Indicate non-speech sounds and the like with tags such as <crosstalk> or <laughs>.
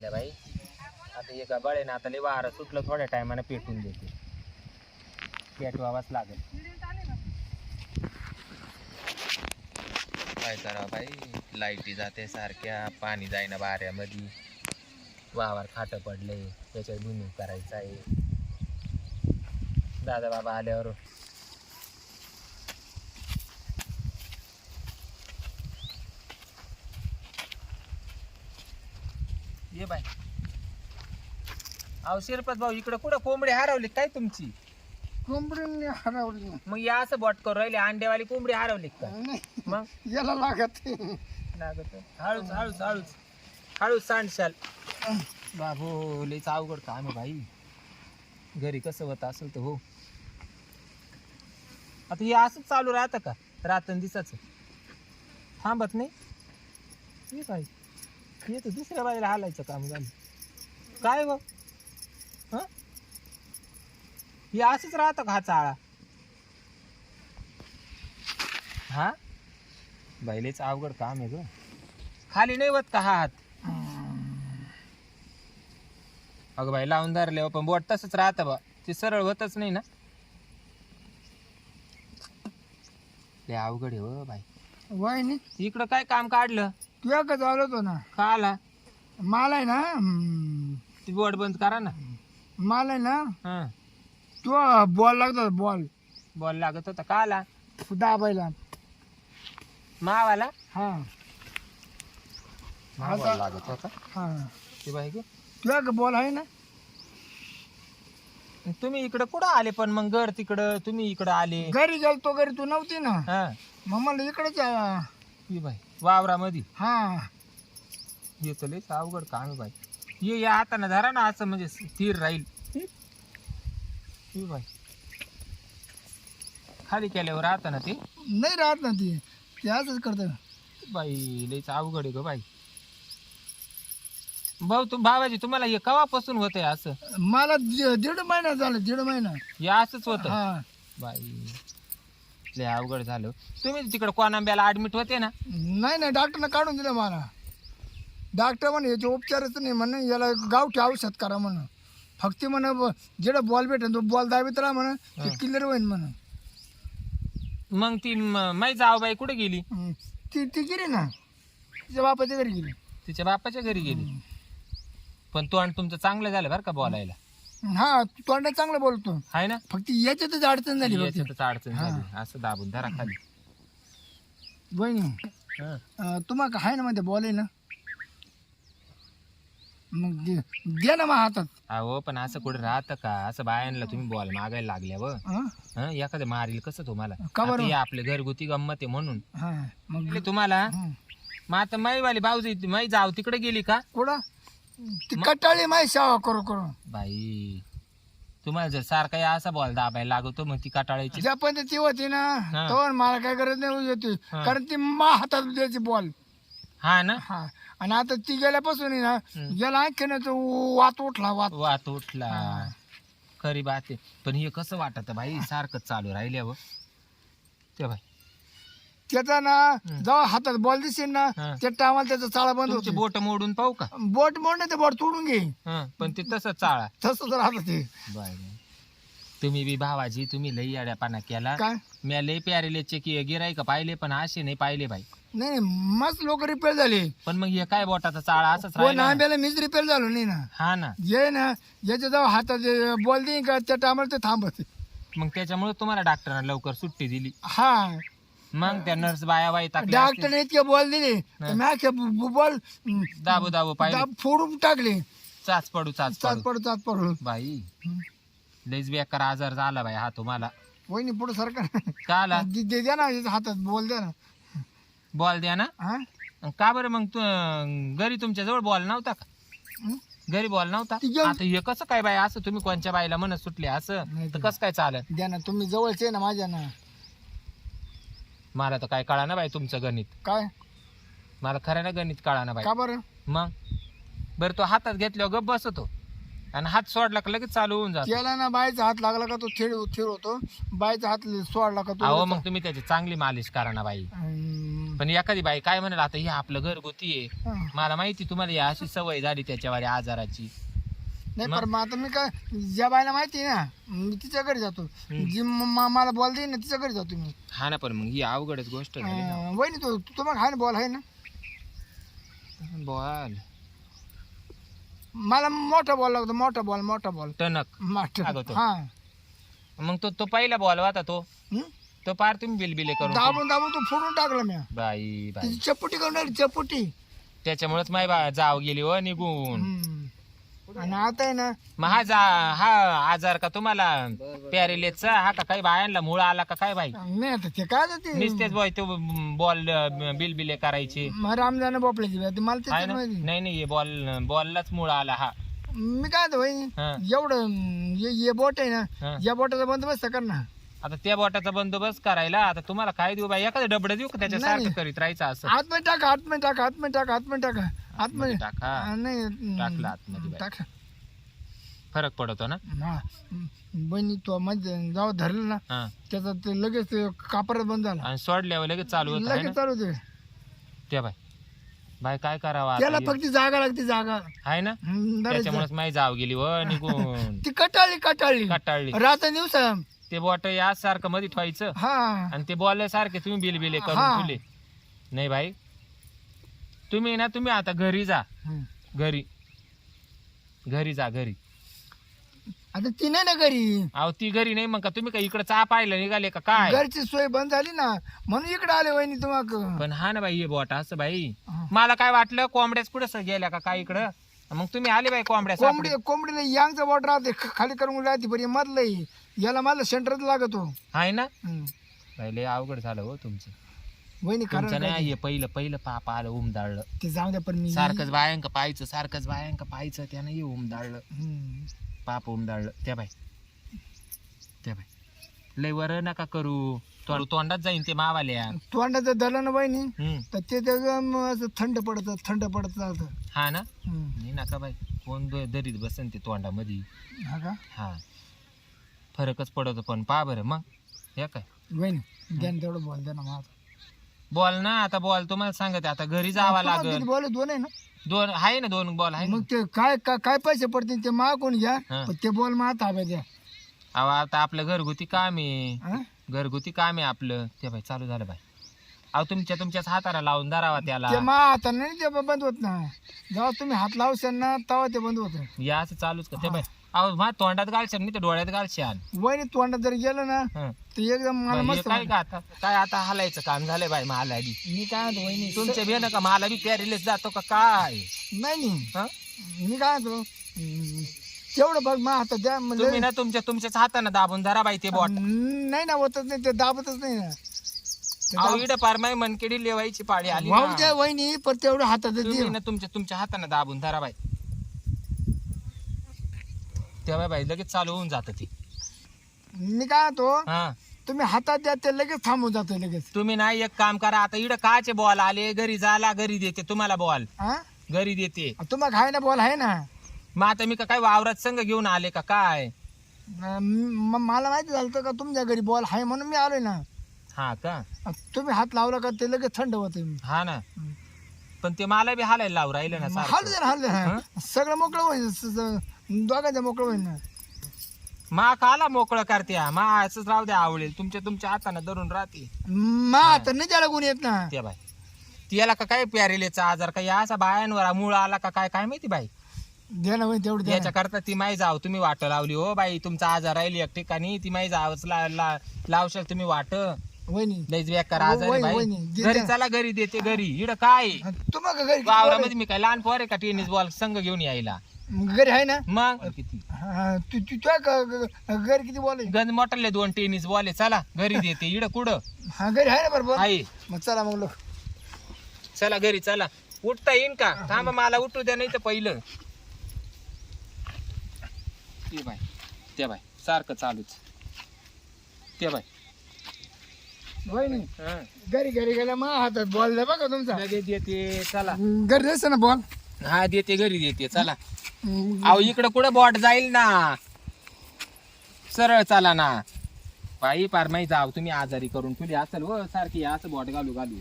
बाई आता गबाळ आहे ना आता लय वारं सुटलं थोड्या टायमानं पेटून देते पेटवावाच लागेल काय करा बाई लाईटी जाते सारख्या पाणी जाईना बाऱ्यामध्ये वावर खाटं पडले त्याच्यात भुनी करायचं आहे दादा बाबा आल्यावर ये बाय अहो शिरपत भाऊ इकडं कुठं कोंबडी हरवली काय तुमची? कोंबडीने हरवली. मग या असं बॉट करू राहिले अंडेवाली कोंबडी हरवली का? नाही मग? याला लागत लागत हळूच हळूच हळूच. हळूच सांडशाल. बाबू लईच अवघड काम आहे भाई घरी कसं होत असेल तर हो. आता हे असंच चालू राहतं का? रातन दिसाच. थांबत नाही? हे तर दुसऱ्या बाईला हालायचं काम झालं. काय व हं? हे असंच राहतं का हा चाळा? हा? बैलेच अवघड काम आहे ग. खाली नाही होत का हा हात? अगं बाई लावून धरले पण बोट तसंच राहतं बा. ते सरळ होतच नाही ना. लय अवघड आहे हो बाई. वहिनी. इकडं काय काम काढलं? तू का चालू होतो ना. का आला? मला आहे ना हम्म, ती बोट बंद करा ना. मला आहे ना. हा. तू बॉल लागतो बॉल. बॉल लागत होता. का आला? दाबायला. मावाला? हा. मावाला लागत होता? हा. ते बाई ग तुझ्या का बॉल आहे ना. तुम्ही इकडं कुठं आले पण मग घर तिकडं? तुम्ही इकडं आले. घरी गेलतो घरी तू नव्हती ना. हा. मग मला इकडेच आ- बाई. वावरामध्ये? हा. हे लयच अवघड काम आहे बाई. ये या हाताने धरा ना असं म्हणजे स्थिर राहील. हे बाई. खाली केल्यावर राहतं ना ते? नाही राहत ना ती. ते असंच करतं. बाई लयच अवघड आहे ग बाई. भाऊ तू भावाजी तुम्हाला हे कवापासून होतंय असं? मला दि- दीड महिना झाला दीड महिना. हे असंच होतं? हा. बाई. लय अवघड झालं. तुम्ही तिकडे कोणांब्याला ऍडमिट होते ना? नाही नाही डॉक्टरनं काढून दिलं मला. डॉक्टर म्हणे याचे उपचारच नाही म्हणे याला गावठी औषध करा म्हणून फक्त म्हणे ब- जेवढा बॉल भेटेल तो बॉल दाबीत राहा म्हणे ते क्लिअर होईल म्हणून मग ती म- माई जावबाई कुठे गेली? हम्म. ती ती गेली ना. तिच्या बापाच्या घरी गेली. तिच्या बापाच्या घरी गेली. पण तो आणि तुमचं चांगलं झालं बरं का बोलायला? हा तोंडात चांगलं बोलतो. आहे ना? फक्त याच्यातच अडचण झाली फक्त याच्यातच अडचण झाली. असं दाबून धरा खाली. बहिणी हं. तुम्हाला आहे ना मध्ये बॉल आहे ना? मग दे दे ना मग हातात. अहो पण असं कुठे राहतं का? असं बायांना तुम्ही बॉल मागायला लागल्या व. हं? हं, एखादं मारील कसं तुम्हाला? का बरं? आता हे आपले घरगुती गंमत आहे म्हणून. हा मग तुम्हाला हं. मग आता माईवाली भाऊजी माई जाव तिकडे गेली का? कुठं? ती कटाळी माही सेवा करू करू. बाई तुम्हाला जर सारखा या असा बॉल दाबायला लागतो मग ती कटाळायची ज्या पद्धती होती ना हा. तर मला काय गरज नाही होती हा. कारण ती मा हातात द्यायची बॉल. हा ना? हा. आणि आता ती गेल्यापासून आहे ना. गेला आणखीन तो वात उठला वात. वात उठला. खरी बात आहे. पण हे कसं वाटत भाई सारखं चालू राहिल्यावर. ते भाई त्याचा ना जेव्हा हातात बॉल दिसेल ना हा. त्या टायमाला त्याचा चाळा बंद तुमची होतो. बोट मोडून पाहू का? बोट मोडणे ते बोट तोडून घे हं, पण ते तसं चाळा. तसंच राहत ते. Bye bye. तुम्ही बी भावाजी तुम्ही लई अड्यापाना केला. काय? मी लई प्यारेलेचे की गिराईक पाहिले पण असे नाही पाहिले भाई नाही नाही, मस्त लोक रिपेअर झाले. पण मग हे काय बोटाचा चाळा असंच कोण राहिला? ना. आंब्याला मीच रिपेअर झालो नाही ना. हा ना. ये ना याच्या जेव्हा हातात बॉल देईन का त्या टायमाला ते थांबत. मग त्याच्यामुळे तुम्हाला डॉक्टरांना लवकर सुट्टी दिली. हा. मग त्या नर्स बाया बाई टाकल्या डॉक्टरने इतके बॉल दिले. तर बॉल दाबू दाबू पाहिले. फोडून टाकले. चाच पडू चाच चाच पडू. पडू चाच पडू. बाई लईच बेकार आजार झाला बाई हा तुम्हाला. वहिनी पुढे सरकार का आला <laughs> दे दे द्या ना याच्या हातात बॉल द्या ना. बॉल द्या ना. हा? अन का बरं मग तू घरी तुमच्या जवळ बॉल नव्हता का? हं? घरी बॉल नव्हता? ती घेऊन- आता हे कसं काय बाई असं तुम्ही कोणच्या बाईला म्हणत सुटले असं? नाही तर कसं काय चालेल? द्या ना तुम्ही जवळचे ना माझ्या ना. मला तर काय कळा ना बाई तुमचं गणित. काय? मला खरं ना गणित कळा ना बाई. का बरं? मग? बरं तो हातात घेतल्यावर गप बसतो. आणि हात सोडला का लगेच चालू होऊन जातो. त्याला ना बायचा हात लागला का तो थेड थेड होतो बायचा हात सोडला का अहो तो मग तुम्ही त्याची चांगली मालिश करा ना बाई. पण एखादी बाई काय म्हणाल आता हे आपलं घरगुती आहे. हा. मला माहिती तुम्हाला ही अशी सवय झाली त्याच्यावर या आजाराची. नाही मग? पण मग आता मी काय ज्या बायला माहिती आहे ना मी तिच्या घरी जातो. जी म- म- मला बॉल देईन ना तिच्या घरी जातो मी. हा ना पण मग ही अवघडच गोष्ट झाली ना. अं, वहिनी तो तुम्हाला आहे ना बॉल आहे ना. बॉल. मला मोठा बॉल लागतो मोठा बॉल मोठा बॉल. टणक. हा. मग तो तो पहिला बॉल होता तो. हं? तो पार तुम्ही बिलबिले करून दाबून दाबून तो फोडून टाकला मी बाई बाई. तिची चपुटी करून टाकली, चपुटी. त्याच्यामुळेच माय बा जाव गेली व निघून. हम्म. आणि आता आहे ना मग हा जा हा आजार का तुम्हाला? पॅरेलेसचा हा का काही बायांना मुळ आला का काय बाई? नाही आता ते काय ते नुसतेच बाई तो बॉल बिलबिले करायचे. मग रामजाने बोपल्याची बाई, ते मला आहे ते ना? माहिती नाही नाही बॉल बॉललाच मुळ आला हा. मी काय वहिनी हा. एवढं अं, हे हे बोट आहे हा. ना या बोटाचा बंदोबस्त कर ना. आता त्या बोटाचा बंदोबस्त करायला आता तुम्हाला काय देऊ बाई? एखादं डबड देऊ का त्याच्या सारखं. करीत राहायचं असं? आतमध्ये टाका आतमध्ये टाका आतमध्ये टाका आतमध्ये टाका. आतमध्ये. टाका. नाही टाकलं आतमध्ये. टाका. फरक पडतो ना? हा बहिणी तो मध्ये जाऊ धरलं ना हा. त्याचा ते लगेच ते कापड बंद झाला. आणि सोडल्यावर लगेच चालू होत आहे लगेच चालू त्या बाई. बाय काय करावा त्याला फक्त जागा लागते जागा. आहे ना? हम्म, धरायचं. त्याच्यामुळेच माही जाव गेली व <laughs> निघून. ती कटाळली कटाळली. कटाळली. रात दिवसा. ते बॉट या सारखं मध्ये ठेवायचं. हा. आणि ते बॉल सारखे तुम्ही बिल बिले हा. करून तुले नाही भाई तुम्ही ना तुम्ही आता घरी जा. घरी. घरी जा घरी. आता ती नाही ना घरी. अहो ती घरी नाही मग का? तुम्ही का इकडे चा पाहिलं निघाले का? काय? घरची सोय बंद झाली ना म्हणून इकडे आले वहिनी तुम्हाला पण हा ना बाई हे बॉट असं बाई. मला काय वाटलं कोंबड्याच कुठं गेल्या का काय इकडं? मग तुम्ही आले बाई कोंबड्या कोंबडी. कोंबडीला यांगचा बॉट राहते खाली करून राहते बरी मधलं याला मला सेंटरच लागतो. आहे ना? लय अवघड झालं हो तुमचं. वहिनी तुमचं नाही हे पहिलं पहिलं पाप आलं उमदाळलं. ते जाऊ द्या पण मी सारखंच बायांक पाहायचं सारखंच बायांक पाहायचं त्यानं हे उमदाळलं. हम्म. पाप उमदाळलं. त्या बाई. त्या बाई. लय वर नका करू. तो तोंडात जाईन ते मावाल्या. तोंडाचं दलन ना वहिनी हम्म. तर ते एकदम असं थंड पडत थंड पडत चालतं हा ना? हम्म. नाही नका बाई. कोण द- दरीत बसन ते तोंडामध्ये. हा का? हा. फरकच पडतो पण पा बरं मग. हे काय? वहिनी द्या ना तेवढं बोल द्या ना मला बॉल ना आता बॉल तुम्हाला सांगते आता घरी जावा लागल. बॉल आहे? दोन आहे ना? दोन आहे ना दोन बॉल आहे ना. मग ते काय काय- काय पैसे पडतील ते मा कोण घ्या हा. पण ते बॉल मा ताब्यात द्या. अहो आता आपलं घरगुती काम आहे. हा? घरगुती काम आहे आपलं. ते बाई चालू झालं बाई. अहो तुमच्या तुमच्याच हाताला लावून धरावा त्याला. ते मा आता नाही ते बंद होत ना. जेव्हा तुम्ही हात लावशाल ना तेव्हा ते बंद होत. या असं चालूच का? ते बाई अहो मा तोंडात घालशान नाही तर डोळ्यात घालशान वहिनी तोंडात जर गेलं ना हं. ते एकदम मला हे मस्त काय का आता? काय आता हालायचं काम झालंय बाई मला बी मी काय म्हणतो वहिनी तुमच्या बेन का? मला बी पॅरिलेस जातो का काय? नाही नाही. हं? मी काय म्हणतो हम्म, तेवढं बघ मा आता द्या तुम्ही म्हणजे ना तुमच्या तुमच्याच हाताने दाबून धरा बाई ते बॉट. नाही ना होतच नाही ते दाबतच नाही ना. ते अहो दाब- इड पार माई मनकेडी लेवायची पाळी आली वाहू ना. द्या वहिनी पण तेवढं हातात तुम्ही दे ना तुमच्या तुमच्या हाताने दाबून धरा बाई. तेव्हा बाई लगेच चालू होऊन जात ते. मी काय म्हणतो हा. तुम्ही हातात द्या ते लगेच थांबून जातं लगेच. तुम्ही ना एक काम करा आता इड काचे बॉल आले घरी झाला घरी देते तुम्हाला बॉल हा? घरी देते. तुम्हाला खाय ना बॉल आहे ना? मग आता मी का काय वावरात संघ घेऊन आले का काय? म- मला माहिती झालं होतं का तुमच्या घरी बॉल आहे म्हणून मी आलोय ना? हा का? तुम्ही हात लावला का ते लगेच थंड होते हा ना. पण ते मला बी हालायला लावू राहिलं ना सारखं. हल्ले हल्ले सगळं मोकळं होईल स- स- दोघांचं मोकळं होईल ना. मा काला मोकळं करते मा असंच राहू द्या आवडेल. तुमच्या तुमच्या हाताने धरून राहते. मा तर नाही त्याला गुण येत ना. त्या बाई. तिला का काय प्यारेलेचा आजार काय असा बायांवर मूळ आला का काय काय माहिती बाई? द्या ना वहिनी तेवढं द्या ना. याच्या करता ती माई जाव तुम्ही वाट लावली हो बाई. तुमचा आजार राहिली एक ठिकाणी. ती माई जावच ला- ला- लावशाल तुम्ही वाट. वहिनी. लईच बेकार आजार आहे वहिनी, बाई. वहिनी, दे- घरी द्या. चला घरी देते घरी. इड काय? अं, तुम्हाला घरी किती ball वावरामध्ये मी काय लहान पोर आहे का टेनिस बॉल संघ घेऊन यायला? आहे? घरी आहे ना? मग? किती? हा, तू तू तुझ्या ग- ग- घरी किती बॉल आहे गंज मोठले दोन टेनिस बॉल आहे. चला घरी देते. इड कुठं हा घरी आहे ना बरोबर आहे. मग चला मग लोक चला घरी चला. उठता येईन का? थांबा मला उठू द्या नाही तर पहिलं. ते बाय ते बाय सारखं चालूच. ते बाय वहिनी हं. घरी घरी गेल्या मग हातात बॉल द्या बघा तुमचा. लगेच देते चला. घरी द्यायचं ना बॉल हा देते घरी देते चला. अहो इकडं कुठं बॉट जाईल ना? सरळ चला ना. बाई पार माही जाव तुम्ही आजारी करून तुली असेल व सारखी असं बॉट घालू घालू.